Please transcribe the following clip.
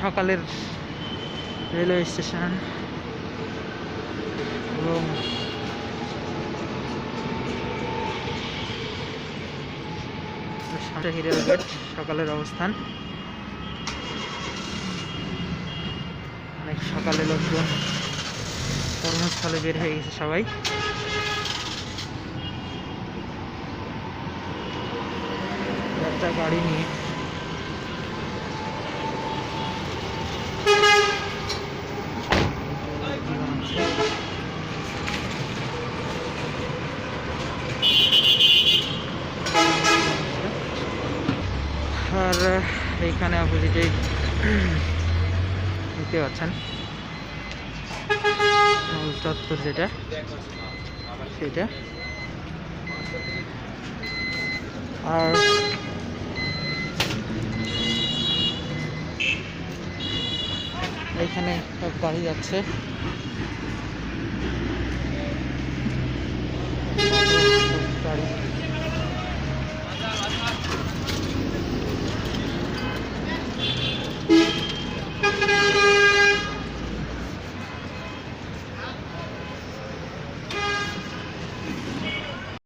সকালের railway station এবং সকালের অবস্থান। অনেক সকালে লোকজন কর্মস্থলে বের হয়ে গেছে সবাই। একটা গাড়ি নিয়ে আর এইখানে অপোজিটে দেখতে পাচ্ছেন চত্বর যেটা সেটা। আর এইখানে সব গাড়ি যাচ্ছে। গাড়ি